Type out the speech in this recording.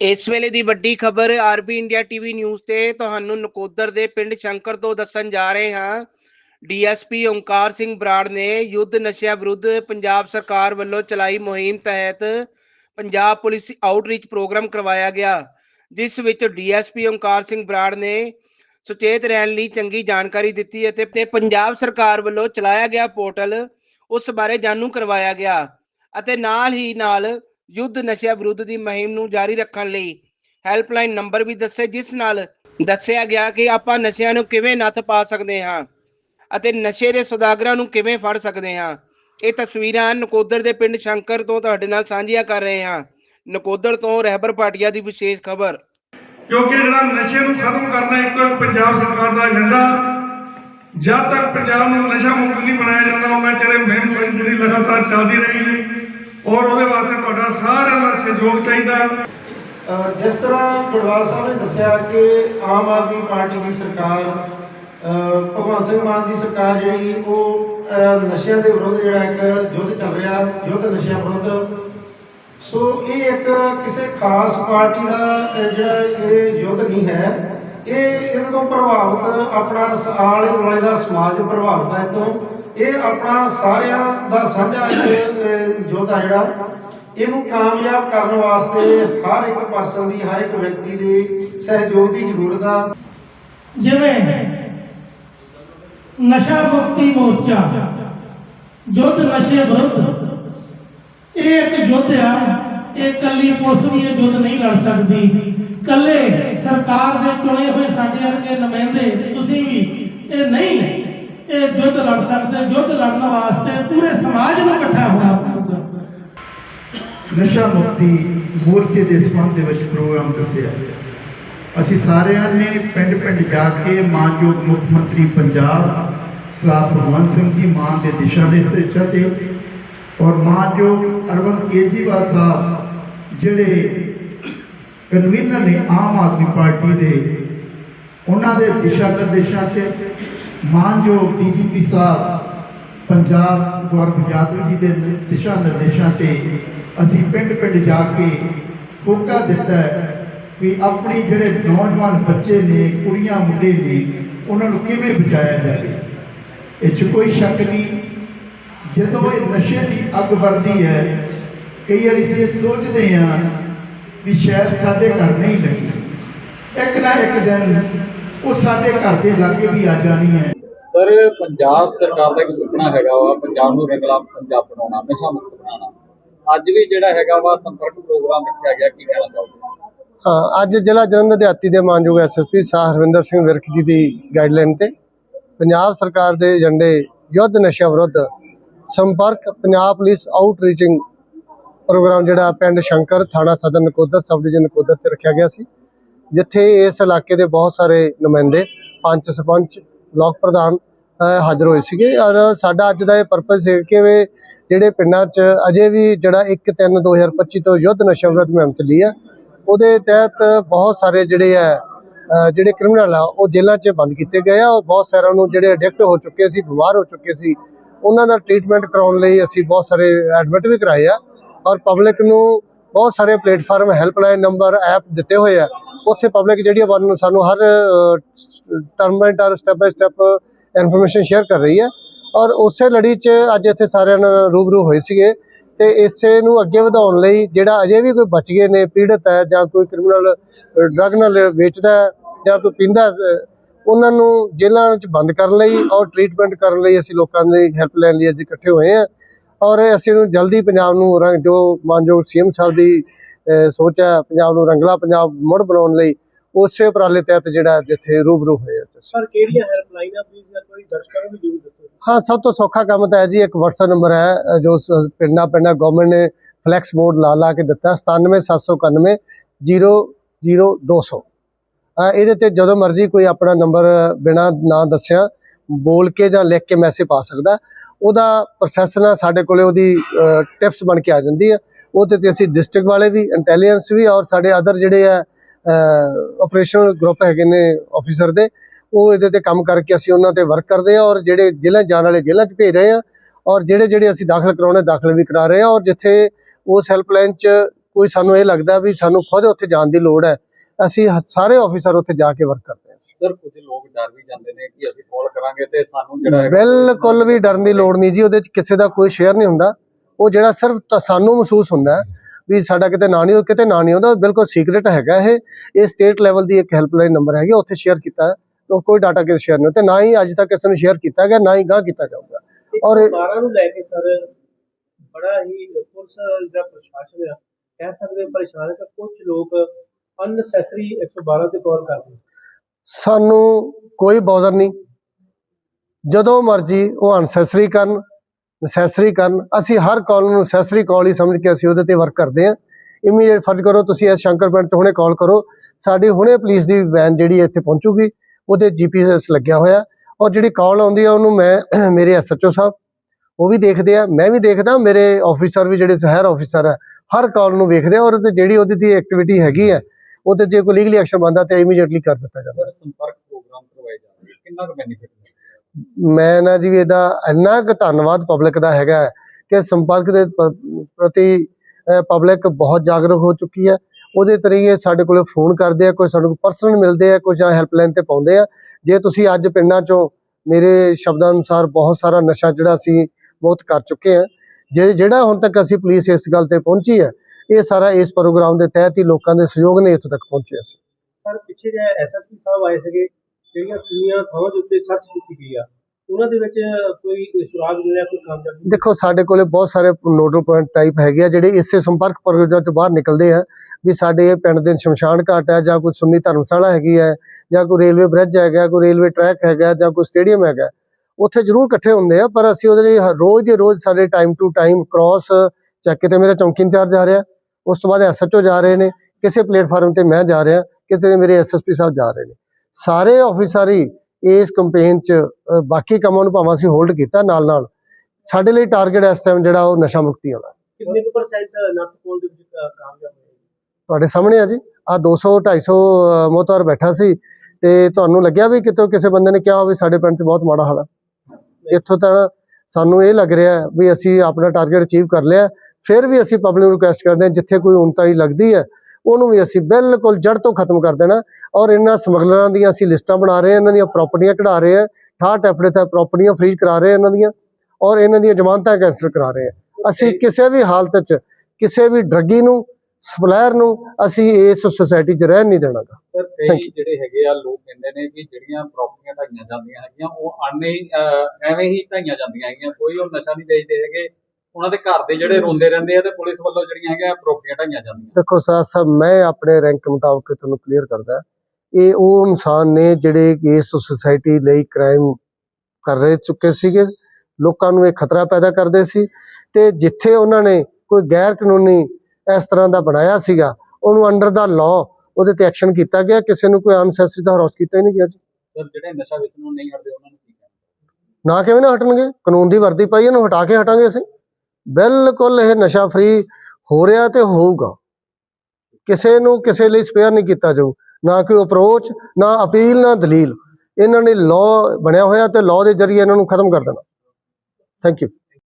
ਇਸ ਵੇਲੇ ਦੀ ਵੱਡੀ ਖਬਰ ਆਰਬੀ ਇੰਡੀਆ ਟੀਵੀ ਨਿਊਜ਼ ਤੇ ਤੁਹਾਨੂੰ ਨਕੋਦਰ ਦੇ ਪਿੰਡ ਸ਼ੰਕਰ ਤੋਂ ਦੱਸਣ ਜਾ ਰਹੇ ਹਾਂ। ਡੀਐਸਪੀ ਓਮਕਾਰ ਸਿੰਘ ਬਰਾੜ ਨੇ ਯੁੱਧ ਨਸ਼ਿਆਂ ਵਿਰੁੱਧ ਪੰਜਾਬ ਸਰਕਾਰ ਵੱਲੋਂ ਚਲਾਈ ਮੁਹਿੰਮ ਤਹਿਤ ਪੰਜਾਬ ਪੁਲਿਸ ਆਊਟਰੀਚ ਪ੍ਰੋਗਰਾਮ ਕਰਵਾਇਆ ਗਿਆ, ਜਿਸ ਵਿੱਚ ਡੀਐਸਪੀ ਓਮਕਾਰ ਸਿੰਘ ਬਰਾੜ ਨੇ ਸੁਚੇਤ ਰਹਿਣ ਲਈ ਚੰਗੀ ਜਾਣਕਾਰੀ ਦਿੱਤੀ ਅਤੇ ਪੰਜਾਬ ਸਰਕਾਰ ਵੱਲੋਂ ਚਲਾਇਆ ਗਿਆ ਪੋਰਟਲ ਉਸ ਬਾਰੇ ਜਾਣੂ ਕਰਵਾਇਆ ਗਿਆ ਅਤੇ ਨਾਲ ਹੀ ਨਾਲ ਯੁੱਧ ਨਸ਼ਿਆਂ ਵਿਰੁੱਧ ਦੀ ਮੁਹਿੰਮ ਨੂੰ ਜਾਰੀ ਰੱਖਣ ਲਈ ਹੈਲਪਲਾਈਨ ਨੰਬਰ ਵੀ ਦੱਸੇ, ਜਿਸ ਨਾਲ ਦੱਸਿਆ ਗਿਆ ਕਿ ਆਪਾਂ ਨਸ਼ਿਆਂ ਨੂੰ ਕਿਵੇਂ ਨੱਥ ਪਾ ਸਕਦੇ ਹਾਂ ਅਤੇ ਨਸ਼ੇ ਦੇ ਸੌਦਾਗਰਾਂ ਨੂੰ ਕਿਵੇਂ ਫੜ ਸਕਦੇ ਹਾਂ। ਇਹ ਤਸਵੀਰਾਂ ਨਕੋਦਰ ਦੇ ਪਿੰਡ ਸ਼ੰਕਰ ਤੋਂ ਤੁਹਾਡੇ ਨਾਲ ਸਾਂਝੀਆਂ ਕਰ ਰਹੇ ਹਾਂ। ਨਕੋਦਰ ਤੋਂ ਰਹਿਬਰ ਪਾਟਿਆ ਦੀ ਵਿਸ਼ੇਸ਼ ਖਬਰ। ਕਿਉਂਕਿ ਜਿਹੜਾ ਨਸ਼ੇ ਨੂੰ ਖਤਮ ਕਰਨਾ ਇੱਕ ਪੰਜਾਬ ਸਰਕਾਰ ਦਾ ਏਜੰਡਾ, ਜਦ ਤੱਕ ਪੰਜਾਬ ਨੂੰ ਨਸ਼ਾ ਮੁਕਤ ਨਹੀਂ ਬਣਾਇਆ ਜਾਂਦਾ ਉਹਨਾਂ ਚਿਰ ਇਹ ਜਿਹੜੀ ਲਗਾਤਾਰ ਚੱਲਦੀ ਰਹੇਗੀ ਔਰ ਉਹਦੇ ਵਾਸਤੇ ਤੁਹਾਡਾ ਸਾਰਿਆਂ ਦਾ ਸਹਿਯੋਗ ਚਾਹੀਦਾ ਜਿਸ ਤਰ੍ਹਾਂ ਗੁਰਵਾਲ ਸਾਹਿਬ ਨੇ ਦੱਸਿਆ ਕਿ ਆਮ ਆਦਮੀ ਪਾਰਟੀ ਦੀ ਸਰਕਾਰ ਭਗਵੰਤ ਸਿੰਘ ਮਾਨ ਦੀ ਸਰਕਾਰ ਜਿਹੜੀ, ਉਹ ਨਸ਼ਿਆਂ ਦੇ ਵਿਰੁੱਧ ਜਿਹੜਾ ਇੱਕ ਯੁੱਧ ਚੱਲ ਰਿਹਾ, ਯੁੱਧ ਨਸ਼ਿਆਂ ਵਿਰੁੱਧ। ਸੋ ਇਹ ਇੱਕ ਕਿਸੇ ਖਾਸ ਪਾਰਟੀ ਦਾ ਜਿਹੜਾ ਇਹ ਯੁੱਧ ਨਹੀਂ ਹੈ। ਇਹ ਇਹਦੇ ਤੋਂ ਪ੍ਰਭਾਵਿਤ ਆਪਣਾ ਆਲੇ ਦੁਆਲੇ ਦਾ ਸਮਾਜ ਪ੍ਰਭਾਵਿਤ ਹੈ ਇਹ ਤੋਂ ਇਹ ਆਪਣਾ ਸਾਰਿਆਂ ਦਾ ਸਾਂਝਾ ਇਹ, ਯੁੱਧ ਆ ਜਿਹੜਾ ਇਹਨੂੰ ਕਾਮਯਾਬ ਕਰਨ ਵਾਸਤੇ ਹਰ ਇੱਕ ਪਰਸਨ ਦੀ ਹਰ ਇੱਕ ਵਿਅਕਤੀ ਦੇ ਸਹਿਯੋਗ ਦੀ ਜ਼ਰੂਰਤ ਆ। ਜਿਵੇਂ ਨਸ਼ਾ ਮੁਕਤੀ ਮੋਰਚਾ ਯੁੱਧ ਨਸ਼ੇ ਵਿਰੁੱਧ ਇਹ ਇੱਕ ਯੁੱਧ ਆ ਇਹ ਕੱਲੀ ਪੁਲਿਸ ਵੀ ਇਹ ਯੁੱਧ ਨਹੀਂ ਲੜ ਸਕਦੀ। ਕੱਲੇ ਸਰਕਾਰ ਦੇ ਚੁਣੇ ਹੋਏ ਸਾਡੇ ਵਰਗੇ ਨੁਮਾਇੰਦੇ ਤੁਸੀਂ ਵੀ ਇਹ ਨਹੀਂ। ਇਹ ਯੁੱਧ ਲੜ ਸਕਦੇ ਯੁੱਧ ਲੜਨ ਵਾਸਤੇ ਪੂਰੇ ਸਮਾਜ ਨੂੰ ਇਕੱਠਾ ਹੋਣਾ ਪਊਗਾ। ਨਸ਼ਾ ਮੁਕਤੀ ਮੋਰਚੇ ਦੇ ਸੰਬੰਧ ਦੇ ਵਿੱਚ ਪ੍ਰੋਗਰਾਮ ਦੱਸਿਆ। ਅਸੀਂ ਸਾਰਿਆਂ ਨੇ ਪਿੰਡ ਪਿੰਡ ਜਾ ਕੇ ਮਾਨਯੋਗ ਮੁੱਖ ਮੰਤਰੀ ਪੰਜਾਬ, ਸਰਦਾਰ ਭਗਵੰਤ ਸਿੰਘ ਜੀ ਮਾਨ ਦੇ ਦਿਸ਼ਾ ਨਿਰਦੇਸ਼ਾਂ ਤੇ ਔਰ ਮਾਨਯੋਗ ਅਰਵਿੰਦ ਕੇਜਰੀਵਾਲ ਸਾਹਿਬ, ਜਿਹੜੇ ਕਨਵੀਨਰ ਨੇ ਆਮ ਆਦਮੀ ਪਾਰਟੀ ਦੇ, ਉਹਨਾਂ ਦੇ ਦਿਸ਼ਾ ਨਿਰਦੇਸ਼ਾਂ ਤੇ ਮਾਨਯੋਗ ਡੀਜੀਪੀ ਸਾਹਿਬ, ਪੰਜਾਬ ਗੌਰਵ ਜਾਦਵ ਜੀ ਦੇ ਦਿਸ਼ਾ ਨਿਰਦੇਸ਼ਾਂ ਤੇ ਅਸੀਂ ਪਿੰਡ ਪਿੰਡ ਜਾ ਕੇ ਹੋਕਾ ਦਿੱਤਾ ਵੀ ਆਪਣੀ ਜਿਹੜੇ ਨੌਜਵਾਨ ਬੱਚੇ ਨੇ, ਕੁੜੀਆਂ, ਮੁੰਡੇ ਨੇ, ਉਹਨਾਂ ਨੂੰ ਕਿਵੇਂ ਬਚਾਇਆ ਜਾਵੇ। ਇਹ 'ਚ ਕੋਈ ਸ਼ੱਕ ਨਹੀਂ, ਜਦੋਂ ਇਹ ਨਸ਼ੇ ਦੀ ਅੱਗ ਵਰਦੀ ਹੈ, ਕਈ ਵਾਰੀ ਅਸੀਂ ਇਹ ਸੋਚਦੇ ਹਾਂ ਵੀ ਸ਼ਾਇਦ ਸਾਡੇ ਘਰ ਨਹੀਂ ਲੱਗੀ। ਇੱਕ ਨਾ ਇੱਕ ਦਿਨ ਉਹ ਸਾਡੇ ਘਰ ਦੇ ਲਾਗੇ ਵੀ ਆ ਜਾਣੀ ਹੈ। ਸਰ ਪੰਜਾਬ ਸਰਕਾਰ ਦਾ ਇੱਕ ਸੁਪਨਾ ਹੈਗਾ ਵਾ ਪੰਜਾਬ ਨੂੰ ਰੰਗਲਾ ਪੰਜਾਬ ਬਣਾਉਣਾ ਨਸ਼ਾ ਮੁਕਤ ਬਣਾਉਣਾ। ਅੱਜ ਵੀ ਜਿਹੜਾ ਹੈਗਾ ਵਾ ਸੰਪਰਕ ਪ੍ਰੋਗਰਾਮ ਰੱਖਿਆ ਗਿਆ ਕੀ ਕਹਿਣਾ ਚਾਹੋਗੇ? ਹਾਂ ਅੱਜ ਜ਼ਿਲ੍ਹਾ ਜਲੰਧਰ ਦਿਹਾਤੀ ਦੇ ਮਾਨਯੋਗ ਐਸਐਸਪੀ ਸਾਹ ਹਰਵਿੰਦਰ ਸਿੰਘ ਵਿਰਕ ਜੀ ਦੀ ਗਾਈਡਲਾਈਨ ਤੇ ਪੰਜਾਬ ਸਰਕਾਰ ਦੇ ਏਜੰਡੇ ਯੁੱਧ ਨਸ਼ਾ ਵਿਰੁੱਧ ਸੰਪਰਕ ਪੰਜਾਬ ਪੁਲਿਸ ਆਊਟਰੀਚਿੰਗ ਪ੍ਰੋਗਰਾਮ ਜਿਹੜਾ ਪਿੰਡ ਸ਼ੰਕਰ ਥਾਣਾ ਸਦਰ ਨਕੋਦਰ ਸਬ ਡਿਵੀਜ਼ਨ ਨਕੋਦਰ ਤੇ ਰੱਖਿਆ ਗਿਆ ਸੀ। ਜਿੱਥੇ ਇਸ ਇਲਾਕੇ ਦੇ ਬਹੁਤ ਸਾਰੇ ਨੁਮਾਇੰਦੇ, ਪੰਚ ਸਰਪੰਚ ਬਲਾਕ ਪ੍ਰਧਾਨ ਹਾਜ਼ਰ ਹੋਏ ਸੀਗੇ। ਔਰ ਸਾਡਾ ਅੱਜ ਦਾ ਇਹ ਪਰਪਸ ਸੀ ਕਿ ਵੀ ਜਿਹੜੇ ਪਿੰਡਾਂ 'ਚ ਅਜੇ ਵੀ ਜਿਹੜਾ 1 3 2025 ਤੋਂ ਯੁੱਧ ਨਸ਼ਾ ਵਿਰੁੱਧ ਮੁਹਿੰਮ ਚੱਲੀ ਆ, ਉਹਦੇ ਤਹਿਤ ਬਹੁਤ ਸਾਰੇ ਜਿਹੜੇ ਆ ਜਿਹੜੇ ਕ੍ਰਿਮੀਨਲ ਆ, ਉਹ ਜੇਲ੍ਹਾਂ 'ਚ ਬੰਦ ਕੀਤੇ ਗਏ ਆ। ਔਰ ਬਹੁਤ ਸਾਰਿਆਂ ਨੂੰ ਜਿਹੜੇ ਐਡਿਕਟ ਹੋ ਚੁੱਕੇ ਸੀ, ਬਿਮਾਰ ਹੋ ਚੁੱਕੇ ਸੀ, ਉਹਨਾਂ ਦਾ ਟ੍ਰੀਟਮੈਂਟ ਕਰਾਉਣ ਲਈ ਅਸੀਂ ਬਹੁਤ ਸਾਰੇ ਐਡਮਿਟ ਵੀ ਕਰਾਏ ਆ। ਔਰ ਪਬਲਿਕ ਨੂੰ ਬਹੁਤ ਸਾਰੇ ਪਲੇਟਫਾਰਮ ਹੈਲਪਲਾਈਨ ਨੰਬਰ ਐਪ ਦਿੱਤੇ ਹੋਏ ਆ। ਉੱਥੇ ਪਬਲਿਕ ਜਿਹੜੀ ਆ ਬੰਨ ਸਾਨੂੰ ਹਰ term by term step by step information share ਕਰ ਰਹੀ ਹੈ। ਔਰ ਉਸੇ ਲੜੀ 'ਚ ਅੱਜ ਇੱਥੇ ਸਾਰਿਆਂ ਨਾਲ ਰੂਬਰੂ ਹੋਏ ਸੀਗੇ ਤੇ ਇਸੇ ਨੂੰ ਅੱਗੇ ਵਧਾਉਣ ਲਈ ਜਿਹੜਾ ਅਜੇ ਵੀ ਕੋਈ ਬਚ ਗਏ ਨੇ, ਪੀੜਤ ਹੈ ਜਾਂ ਕੋਈ ਕ੍ਰਿਮੀਨਲ ਡਰਗ ਨਾਲ ਵੇਚਦਾ ਜਾਂ ਕੋਈ ਪੀਂਦਾ ਉਹਨਾਂ ਨੂੰ ਜੇਲ੍ਹਾਂ ਵਿੱਚ ਬੰਦ ਕਰਨ ਲਈ ਔਰ ਟ੍ਰੀਟਮੈਂਟ ਕਰਨ ਲਈ ਅਸੀਂ ਲੋਕਾਂ ਦੀ ਹੈਲਪ ਲੈਣ ਲਈ ਅੱਜ ਇਕੱਠੇ ਹੋਏ ਹਾਂ। ਔਰ ਅਸੀਂ ਨੂੰ ਜਲਦੀ ਪੰਜਾਬ ਨੂੰ ਰੰਗ ਜੋ ਮਾਨਯੋਗ ਸੀਐਮ ਸਾਹਿਬ ਦੀ ਸੋਚ ਹੈ ਪੰਜਾਬ ਨੂੰ ਰੰਗਲਾ ਪੰਜਾਬ ਮੁੜ ਬਣਾਉਣ ਲਈ ਉਸੇ ਉਪਰਾਲੇ ਤਹਿਤ ਜਿਹੜਾ ਜਿੱਥੇ ਰੂਬਰੂ ਹੋਏ ਸਰ ਕਿਹੜੀਆਂ ਹੈਲਪਲਾਈਨਾਂ ਪਲੀਜ਼ ਕੋਈ ਦਰਸ਼ਕਾਂ ਨੂੰ ਵੀ ਜ਼ਰੂਰ ਦੱਸੋ। ਹਾਂ ਸਭ ਤੋਂ ਸੌਖਾ ਕੰਮ ਤਾਂ ਹੈ ਜੀ ਇੱਕ WhatsApp ਨੰਬਰ ਹੈ ਜੋ ਪਿੰਡਾਂ ਪਿੰਡਾਂ ਗਵਰਨਮੈਂਟ ਨੇ ਫਲੈਕਸ ਬੋਰਡ ਲਾ ਲਾ ਕੇ ਦਿੱਤਾ 97791 00200 ਅ, ਇਹਦੇ ਤੇ ਜਦੋਂ ਮਰਜ਼ੀ ਕੋਈ ਆਪਣਾ ਨੰਬਰ ਬਿਨਾ ਨਾਂ ਦੱਸਿਆ ਬੋਲ ਕੇ ਜਾਂ ਲਿਖ ਕੇ ਮੈਸੇਜ ਪਾ ਸਕਦਾ। ਉਹਦਾ ਪ੍ਰੋਸੈਸ ਨਾਲ ਸਾਡੇ ਕੋਲੇ ਉਹਦੀ ਟਿਪਸ ਬਣ ਕੇ ਆ ਜਾਂਦੀ ਹੈ ਉਹਦੇ ਤੇ ਅਸੀਂ ਡਿਸਟ੍ਰਿਕਟ ਵਾਲੇ ਵੀ ਇੰਟੈਲੀਜੈਂਸ ਵੀ ਔਰ ਸਾਡੇ ਅਦਰ ਜਿਹੜੇ ਆ ਆਪਰੇਸ਼ਨਲ ਗਰੁੱਪ ਹੈਗੇ ਨੇ ਆਫੀਸਰ ਦੇ ਉਹ ਇਹਦੇ ਤੇ ਕੰਮ ਕਰਕੇ ਅਸੀਂ ਉਹਨਾਂ ਤੇ ਵਰਕ ਕਰਦੇ ਹਾਂ ਔਰ ਜਿਹੜੇ ਜ਼ਿਲ੍ਹਾ ਜਾਣ ਵਾਲੇ ਜ਼ਿਲ੍ਹਾ 'ਚ ਭੇਜ ਰਹੇ ਹਾਂ ਔਰ ਜਿਹੜੇ ਜਿਹੜੇ ਅਸੀਂ ਦਾਖਲ ਕਰਾਉਣੇ ਦਾਖਲ ਵੀ ਕਰਾ ਰਹੇ ਹਾਂ ਔਰ ਜਿੱਥੇ ਉਸ ਹੈਲਪਲਾਈਨ 'ਚ ਕੋਈ ਸਾਨੂੰ ਇਹ ਲੱਗਦਾ ਵੀ ਸਾਨੂੰ ਖੁਦ ਉੱਥੇ ਜਾਣ ਦੀ ਲੋੜ ਹੈ ਅਸੀਂ ਸਾਰੇ ਆਫੀਸਰ ਉੱਥੇ ਜਾ ਕੇ ਵਰਕ ਕਰਦੇ ਹਾਂ। ਸਰ ਕੁਝ ਲੋਕ ਡਰ ਵੀ ਜਾਂਦੇ ਨੇ ਕਿ ਅਸੀਂ ਕਾਲ ਕਰਾਂਗੇ ਤੇ ਸਾਨੂੰ ਜਿਹੜਾ ਬਿਲਕੁਲ ਵੀ ਡਰਨ ਦੀ ਲੋੜ ਨਹੀਂ ਜੀ ਉਹਦੇ ਚ ਕਿਸੇ ਦਾ ਕੋਈ ਸ਼ੇਅਰ ਨਹੀਂ ਹੁੰਦਾ। ਉਹ ਜਿਹੜਾ ਸਿਰਫ ਸਾਨੂੰ ਮਹਿਸੂਸ ਹੁੰਦਾ ਵੀ ਸਾਡਾ ਕਿਤੇ ਨਾਂ ਨਹੀਂ ਕਿਤੇ ਨਾਂ ਨਹੀਂ ਉਹ ਬਿਲਕੁਲ ਸੀਕ੍ਰੀਟ ਹੈਗਾ ਇਹ। ਇਹ ਸਟੇਟ ਲੈਵਲ ਦੀ ਇੱਕ ਹੈਲਪਲਾਈਨ ਨੰਬਰ ਹੈਗੀ ਉੱਥੇ ਸ਼ੇਅਰ ਕੀਤਾ ਤਾਂ ਕੋਈ ਡਾਟਾ ਕਿਸੇ ਸ਼ੇਅਰ ਨਹੀਂ ਤੇ ਨਾ ਹੀ ਅੱਜ ਤੱਕ ਕਿਸੇ ਨੂੰ ਸ਼ੇਅਰ ਕੀਤਾ ਗਿਆ ਨਾ ਹੀ ਗਾਹ ਕੀਤਾ ਜਾਊਗਾ। ਔਰ ਇਹ- ਸਰਕਾਰਾਂ ਨੂੰ ਲੈ ਕੇ ਸਰ ਬੜਾ ਹੀ ਪੁਲਿਸ ਦਾ ਪ੍ਰਸ਼ਾਸਨ ਆ। ਕਹਿ ਸਕਦੇ ਹਾਂ ਪਰੇਸ਼ਾਨ ਹੈ ਕੁਝ ਲੋਕ ਅਨਸੈਸਰੀ 112 ਤੇ ਕਾਲ ਕਰਦੇ। ਸਾਨੂੰ ਕੋਈ ਬੌਦਰ ਨਹੀਂ। ਜਦੋਂ ਮਰਜ਼ੀ ਉਹ ਅਨਸੈਸਰੀ ਕਰਨ ਨੈਸੈਸਰੀ ਕਰਨ। ਅਸੀਂ ਹਰ ਕਾਲ ਨੂੰ ਨੈਸੈਸਰੀ ਕਾਲ ਹੀ ਸਮਝ ਕੇ ਅਸੀਂ ਉਹਦੇ ਤੇ ਵਰਕ ਕਰਦੇ ਹਾਂ। ਇਮੀਡੀਏਟ ਫਰਜ਼ ਕਰੋ, ਤੁਸੀਂ ਇਸ ਸ਼ੰਕਰ ਪਿੰਡ ਤੋਂ ਹੁਣੇ ਕਾਲ ਕਰੋ। ਸਾਡੀ ਹੁਣੇ ਪੁਲਿਸ ਦੀ ਵੈਨ ਜਿਹੜੀ ਇੱਥੇ ਪਹੁੰਚੂਗੀ। ਉਹਦੇ ਜੀਪੀਐਸ ਲੱਗਿਆ ਹੋਇਆ। ਔਰ ਜਿਹੜੀ ਕਾਲ ਆਉਂਦੀ ਆ ਉਹਨੂੰ ਮੈਂ ਮੇਰੇ ਐਸਐਚਓ ਸਾਹਿਬ, ਉਹ ਵੀ ਦੇਖਦੇ ਆ। ਮੈਂ ਵੀ ਦੇਖਦਾ, ਮੇਰੇ ਆਫੀਸਰ ਵੀ ਜਿਹੜੇ ਸ਼ਹਿਰ ਆਫੀਸਰ ਹੈ ਹਰ ਕਾਲ ਨੂੰ ਵੇਖਦੇ ਆ। ਔਰ ਉਹਦੇ ਜਿਹੜੀ ਉਹਦੀ ਦੀ ਐਕਟੀਵਿਟੀ ਹੈਗੀ ਹੈ, ਉਹਦੇ ਜੇ ਕੋਈ ਲੀਗਲੀ ਐਕਸ਼ਨ ਬੰਦਾ ਤੇ ਇਮੀਡੀਏਟਲੀ ਕਰ ਦਿੱਤਾ ਜਾਂਦਾ। ਸੰਪਰਕ ਪ੍ਰੋਗਰਾਮ ਕਰਵਾਏ ਜਾਂਦੇ ਕਿੰਨਾ ਕੁ ਬੈਨੀਫਿਟ ਮੈਂ ਨਾ ਜੀ ਇਹਦਾ ਇੰਨਾ ਕੁ ਧੰਨਵਾਦ ਪਬਲਿਕ ਦਾ ਹੈਗਾ ਕਿ ਸੰਪਰਕ ਦੇ ਪ੍ਰਤੀ ਪਬਲਿਕ ਬਹੁਤ ਜਾਗਰੂਕ ਹੋ ਚੁੱਕੀ ਹੈ। ਉਹਦੇ ਤਰੀਕੇ ਸਾਡੇ ਕੋਲੇ ਫੋਨ ਕਰਦੇ ਆ, ਕੋਈ ਸਾਨੂੰ ਪਰਸਨਲ ਮਿਲਦੇ ਆ, ਕੋਈ ਜਾਂ ਹੈਲਪਲਾਈਨ ਤੇ ਪਾਉਂਦੇ ਆ। ਜੇ ਤੁਸੀਂ ਅੱਜ ਪਿੰਡਾਂ ਚੋਂ ਮੇਰੇ ਸ਼ਬਦਾਂ ਅਨੁਸਾਰ ਬਹੁਤ ਸਾਰਾ ਨਸ਼ਾ ਜਿਹੜਾ ਅਸੀਂ ਬਹੁਤ ਕਰ ਚੁੱਕੇ ਆ, ਜੇ ਜਿਹੜਾ ਹੁਣ ਤੱਕ ਅਸੀਂ ਪੁਲਿਸ ਇਸ ਗੱਲ ਤੇ ਪਹੁੰਚੀ ਹੈ, ਇਹ ਸਾਰਾ ਇਸ ਪ੍ਰੋਗਰਾਮ ਦੇ ਤਹਿਤ ਹੀ ਲੋਕਾਂ ਦੇ ਸਹਿਯੋਗ ਨੇ ਇੱਥੋਂ ਤੱਕ ਪਹੁੰਚਿਆ ਸੀ। ਸਰ, ਪਿੱਛੇ ਜੇ ਐਸਐਸਪੀ ਸਾਹਿਬ ਆਏ ਸੀਗੇ ਜਿਹੜੀਆਂ ਸੁਨੀਆਂ ਥਾਵਾਂ ਦੇ ਉੱਤੇ ਸਰਚ ਕੀਤੀ ਗਈ ਆ। ਉਹਨਾਂ ਦੇ ਵਿੱਚ ਕੋਈ ਸੁਰਾਗ ਮਿਲਿਆ, ਕੋਈ ਕਾਮਯਾਬੀ ਦੇਖੋ, ਸਾਡੇ ਕੋਲੇ ਬਹੁਤ ਸਾਰੇ ਨੋਡਲ ਪੁਆਇੰਟ ਟਾਈਪ ਹੈਗੇ ਆ, ਜਿਹੜੇ ਇਸੇ ਸੰਪਰਕ ਪ੍ਰੋਗਰਾਮ ਤੋਂ ਬਾਹਰ ਨਿਕਲਦੇ ਆ, ਵੀ ਸਾਡੇ ਪਿੰਡ ਦੇ ਸ਼ਮਸ਼ਾਨ ਘਾਟ ਹੈ ਜਾਂ ਕੋਈ ਸੁੰਨੀ ਧਰਮਸ਼ਾਲਾ ਹੈਗੀ ਹੈ ਜਾਂ ਕੋਈ ਰੇਲਵੇ ਬ੍ਰਿਜ ਹੈਗਾ, ਕੋਈ ਰੇਲਵੇ ਟਰੈਕ ਹੈਗਾ, ਜਾਂ ਕੋਈ ਸਟੇਡੀਅਮ ਹੈਗਾ। ਉੱਥੇ ਜ਼ਰੂਰ ਇਕੱਠੇ ਹੁੰਦੇ ਆ, ਪਰ ਅਸੀਂ ਉਹਦੇ ਲਈ ਰੋਜ਼ ਦੇ ਰੋਜ਼ ਸਾਡੇ time to time cross check ਕਿਤੇ। ਮੇਰਾ ਚੌਂਕੀ ਇੰਚਾਰਜ ਜਾ ਰਿਹਾ, ਉਸ ਤੋਂ ਬਾਅਦ ਐਸਐਚਓ ਜਾ ਰਹੇ ਨੇ, ਕਿਸੇ ਪਲੇਟਫਾਰਮ ਤੇ ਮੈਂ ਜਾ ਰਿਹਾ, ਕਿਸੇ ਮੇਰੇ ਐਸਐਸਪੀ ਸਾਹਿਬ ਜਾ ਰਹੇ ਨੇ। ਸਾਰੇ ਆਫੀਸਰ ਹੀ ਇਸ ਕੰਪੇਨ ਚ ਬਾਕੀ ਕੰਮਾਂ ਨੂੰ ਭਾਵੇਂ ਅਸੀਂ ਹੋਲਡ ਕੀਤਾ ਨਾਲ ਨਾਲ ਸਾਡੇ ਲਈ ਟਾਰਗੇਟ ਇਸ ਟਾਈਮ ਜਿਹੜਾ ਉਹ ਨਸ਼ਾ ਮੁਕਤੀ ਵਾਲਾ। ਕਿੰਨੇ ਕੁ ਪਰਸੈਂਟ ਨੱਥ ਪਾਉਣ ਦੇ ਵਿੱਚ ਕਾਮਯਾਬ ਹੋਏ? ਤੁਹਾਡੇ ਸਾਹਮਣੇ ਆ ਜੀ। ਆ 200 250 ਮੋਤਵਰ ਬੈਠਾ ਸੀ ਤੇ ਤੁਹਾਨੂੰ ਲੱਗਿਆ ਵੀ ਕਿਤੋਂ ਕਿਸੇ ਬੰਦੇ ਨੇ ਕਿਹਾ ਹੋਵੇ ਸਾਡੇ ਪਿੰਡ 'ਚ ਬਹੁਤ ਮਾੜਾ ਹਾਲ ਹੈ। ਇੱਥੋਂ ਤਾਂ ਸਾਨੂੰ ਇਹ ਲੱਗ ਰਿਹਾ ਵੀ ਅਸੀਂ ਆਪਣਾ ਟਾਰਗੇਟ ਅਚੀਵ ਕਰ ਲਿਆ। ਫਿਰ ਵੀ ਅਸੀਂ ਪਬਲਿਕ ਰਿਕੁਐਸਟ ਕਰਦੇ ਹਾਂ ਜਿੱਥੇ ਕੋਈ ਉਨਤਾਈ ਲੱਗਦੀ ਹੈ ਉਹਨੂੰ ਵੀ ਅਸੀਂ ਬਿਲਕੁਲ ਜੜ ਤੋਂ ਖਤਮ ਕਰ ਦੇਣਾ ਔਰ ਇਹਨਾਂ ਸਮਗਲਰਾਂ ਦੀਆਂ ਅਸੀਂ ਲਿਸਟਾਂ ਬਣਾ ਰਹੇ ਹਾਂ ਇਹਨਾਂ ਦੀਆਂ ਪ੍ਰਾਪਰਟੀਆਂ ਕਢਾ ਰਹੇ ਹਾਂ ਠਾਹ ਟੈਪੜੇ ਤੇ ਪ੍ਰਾਪਰਟੀਆਂ ਫ੍ਰੀਜ਼ ਕਰਾ ਰਹੇ ਹਾਂ ਇਹਨਾਂ ਦੀਆਂ ਔਰ ਇਹਨਾਂ ਦੀਆਂ ਜ਼ਮਾਨਤਾਂ ਕੈਂਸਲ ਕਰਾ ਰਹੇ ਹਾਂ। ਅਸੀਂ ਕਿਸੇ ਵੀ ਹਾਲਤ 'ਚ ਕਿਸੇ ਵੀ ਡਰੱਗੀ ਨੂੰ ਸਪਲਾਇਰ ਨੂੰ ਅਸੀਂ ਇਸ ਸੁਸਾਇਟੀ 'ਚ ਰਹਿਣ ਨਹੀਂ ਦੇਣਾ ਗਾ। ਸਰ ਕਈ ਜਿਹੜੇ ਹੈਗੇ ਆ ਲੋਕ ਕਹਿੰਦੇ ਨੇ ਕਿ ਜਿਹੜੀਆਂ ਪ੍ਰਾਪਰਟੀਆਂ ਢਾਈਆਂ ਜਾਂਦੀਆਂ ਹੈਗੀਆਂ ਉਹ ਆਨੇ ਐਵੇਂ ਹੀ ਢਾਈਆਂ ਜਾਂਦੀਆਂ ਹੈਗੀਆਂ ਕੋਈ ਉਹ ਨਸ਼ਾ ਨਹੀਂ ਵੇਚਦੇ ਹੈਗੇ। ਉਹਨਾਂ ਦੇ ਘਰ ਦੇ ਜਿਹੜੇ ਰੋਂਦੇ ਰਹਿੰਦੇ ਆ ਤੇ ਪੁਲਿਸ ਵੱਲੋਂ ਜਿਹੜੀਆਂ ਹੈਗੀਆਂ ਪ੍ਰਾਪਰਟੀਆਂ ਢਾਈਆਂ ਜਾਂਦੀਆਂ। ਦੇਖੋ ਸਾਹ ਸਾਹਿਬ ਮੈਂ ਆਪਣੇ ਰੈਂਕ ਮੁਤਾਬਕ ਤੁਹਾਨੂੰ ਕਲੀਅਰ ਕਰਦਾ। ਇਹ ਉਹ ਇਨਸਾਨ ਨੇ ਜਿਹੜੇ ਇਸ ਸੁਸਾਇਟੀ ਲਈ ਕ੍ਰਾਈਮ ਕਰ ਰਹੇ ਚੁੱਕੇ ਸੀਗੇ ਲੋਕਾਂ ਨੂੰ ਇਹ ਖਤਰਾ ਪੈਦਾ ਕਰਦੇ ਸੀ ਤੇ ਜਿੱਥੇ ਉਹਨਾਂ ਨੇ ਕੋਈ ਗੈਰ ਕਾਨੂੰਨੀ ਇਸ ਤਰ੍ਹਾਂ ਦਾ ਬਣਾਇਆ ਸੀਗਾ ਉਹਨੂੰ ਅੰਡਰ ਦਾ ਲਾਅ ਉਹਦੇ ਤੇ ਐਕਸ਼ਨ ਕੀਤਾ ਗਿਆ ਕਿਸੇ ਨੂੰ ਕੋਈ ਅਨਸੈਸਰੀ ਦਾ ਹਰਾਸ ਕੀਤਾ ਹੀ ਨਹੀਂ ਗਿਆ ਜੀ। ਸਰ ਜਿਹੜੇ ਨਸ਼ਾ ਵੇਚਣ ਨੂੰ ਨਹੀਂ ਹਟਦੇ ਉਹਨਾਂ ਨੂੰ ਕੀ ਕਹਿਣਾ? ਨਾ ਕਿਵੇਂ ਨਾ ਹਟਣਗੇ? ਕਾਨੂੰਨ ਦੀ ਵਰਦੀ ਪਾਈ ਇਹਨੂੰ ਹਟਾ ਕੇ ਹਟਾਂਗੇ ਅਸੀਂ। ਬਿਲਕੁਲ ਇਹ ਨਸ਼ਾ ਫਰੀ ਹੋ ਰਿਹਾ ਤੇ ਹੋਊਗਾ। ਕਿਸੇ ਨੂੰ ਕਿਸੇ ਲਈ ਸਪੇਅਰ ਨਹੀਂ ਕੀਤਾ ਜਾਊ। ਨਾ ਕੋਈ ਅਪਰੋਚ ਨਾ ਅਪੀਲ ਨਾ ਦਲੀਲ। ਇਹਨਾਂ ਨੇ ਲਾਅ ਬਣਿਆ ਹੋਇਆ ਤੇ ਲਾਅ ਦੇ ਜ਼ਰੀਏ ਇਹਨਾਂ ਨੂੰ ਖਤਮ ਕਰ ਦੇਣਾ। Thank you